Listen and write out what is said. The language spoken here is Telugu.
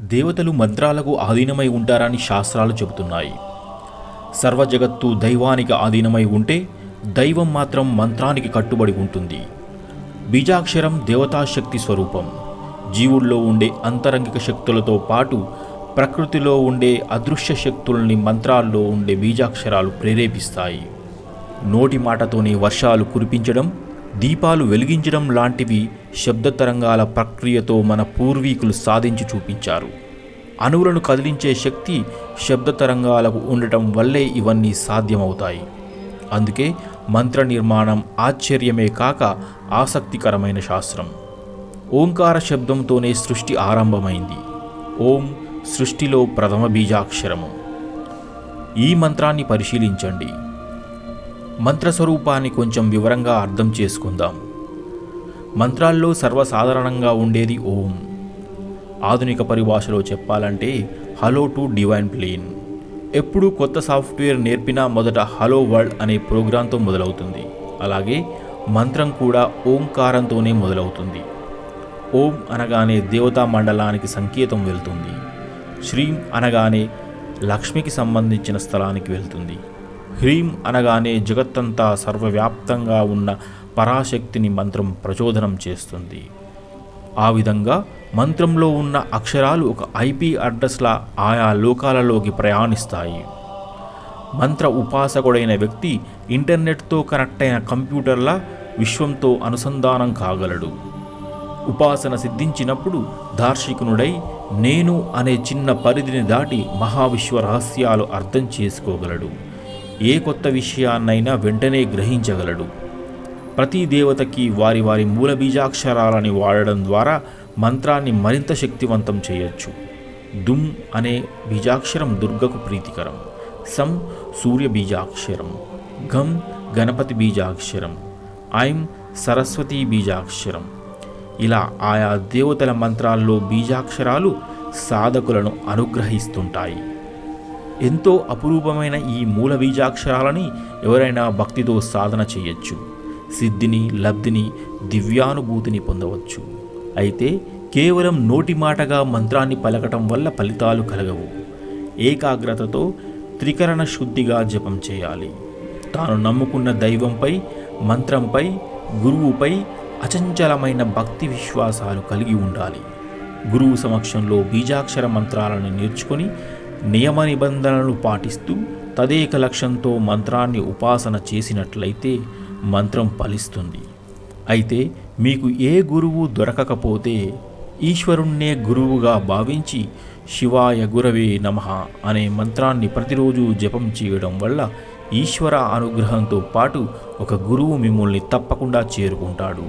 దేవతలు మంత్రాలకు ఆధీనమై ఉంటారని శాస్త్రాలు చెబుతున్నాయి. సర్వ జగత్తు దైవానికి ఆధీనమై ఉంటే దైవం మాత్రం మంత్రానికి కట్టుబడి ఉంటుంది. బీజాక్షరం దేవతాశక్తి స్వరూపం. జీవుల్లో ఉండే అంతరంగిక శక్తులతో పాటు ప్రకృతిలో ఉండే అదృశ్య శక్తుల్ని మంత్రాల్లో ఉండే బీజాక్షరాలు ప్రేరేపిస్తాయి. నోటి మాటతోనే వర్షాలు కురిపించడం దీపాలు వెలిగించడం లాంటివి శబ్ద తరంగాల ప్రక్రియతో మన పూర్వీకులు సాధించి చూపించారు. అణువులను కదిలించే శక్తి శబ్ద తరంగాలకు ఉండటం వల్లే ఇవన్నీ సాధ్యమవుతాయి. అందుకే మంత్ర నిర్మాణం ఆశ్చర్యమే కాక ఆసక్తికరమైన శాస్త్రం. ఓంకార శబ్దంతోనే సృష్టి ఆరంభమైంది. ఓం సృష్టిలో ప్రథమ బీజాక్షరము. ఈ మంత్రాన్ని పరిశీలించండి. మంత్రస్వరూపాన్ని కొంచెం వివరంగా అర్థం చేసుకుందాం. మంత్రాల్లో సర్వసాధారణంగా ఉండేది ఓం. ఆధునిక పరిభాషలో చెప్పాలంటే హలో టు డివైన్ ప్లేన్. ఎప్పుడు కొత్త సాఫ్ట్వేర్ నేర్పినా మొదట హలో వరల్డ్ అనే ప్రోగ్రాంతో మొదలవుతుంది. అలాగే మంత్రం కూడా ఓంకారంతోనే మొదలవుతుంది. ఓం అనగానే దేవతా మండలానికి సంకేతం వెళ్తుంది. శ్రీం అనగానే లక్ష్మికి సంబంధించిన స్థలానికి వెళ్తుంది. హ్రీం అనగానే జగత్తంతా సర్వవ్యాప్తంగా ఉన్న పరాశక్తిని మంత్రం ప్రచోదనం చేస్తుంది. ఆ విధంగా మంత్రంలో ఉన్న అక్షరాలు ఒక ఐపీ అడ్రస్లా ఆయా లోకాలలోకి ప్రయాణిస్తాయి. మంత్ర ఉపాసకుడైన వ్యక్తి ఇంటర్నెట్తో కనెక్ట్ అయిన కంప్యూటర్లా విశ్వంతో అనుసంధానం కాగలడు. ఉపాసన సిద్ధించినప్పుడు దార్శికునుడై నేను అనే చిన్న పరిధిని దాటి మహావిశ్వ రహస్యాలు అర్థం చేసుకోగలడు. ఏ కొత్త విషయాన్నైనా వెంటనే గ్రహించగలడు. ప్రతి దేవతకి వారి వారి మూల బీజాక్షరాలని వాడడం ద్వారా మంత్రాన్ని మరింత శక్తివంతం చేయొచ్చు. దుమ్ అనే బీజాక్షరం దుర్గకు ప్రీతికరం. సం సూర్య బీజాక్షరం. గం గణపతి బీజాక్షరం. ఐం సరస్వతి బీజాక్షరం. ఇలా ఆయా దేవతల మంత్రాల్లో బీజాక్షరాలు సాధకులను అనుగ్రహిస్తుంటాయి. ఎంతో అపురూపమైన ఈ మూల బీజాక్షరాలని ఎవరైనా భక్తితో సాధన చేయొచ్చు. సిద్ధిని లబ్ధిని దివ్యానుభూతిని పొందవచ్చు. అయితే కేవలం నోటి మాటగా మంత్రాన్ని పలకటం వల్ల ఫలితాలు కలగవు. ఏకాగ్రతతో త్రికరణ శుద్ధిగా జపం చేయాలి. తాను నమ్ముకున్న దైవంపై మంత్రంపై గురువుపై అచంచలమైన భక్తి విశ్వాసాలు కలిగి ఉండాలి. గురువు సమక్షంలో బీజాక్షర మంత్రాలను నేర్చుకొని నియమ నిబంధనలు పాటిస్తూ తదేక లక్ష్యంతో మంత్రాన్ని ఉపాసన చేసినట్లయితే మంత్రం ఫలిస్తుంది. అయితే మీకు ఏ గురువు దొరకకపోతే ఈశ్వరుణ్ణే గురువుగా భావించి శివాయ గురవే నమః అనే మంత్రాన్ని ప్రతిరోజు జపం చేయడం వల్ల ఈశ్వర అనుగ్రహంతో పాటు ఒక గురువు మిమ్మల్ని తప్పకుండా చేరుకుంటాడు.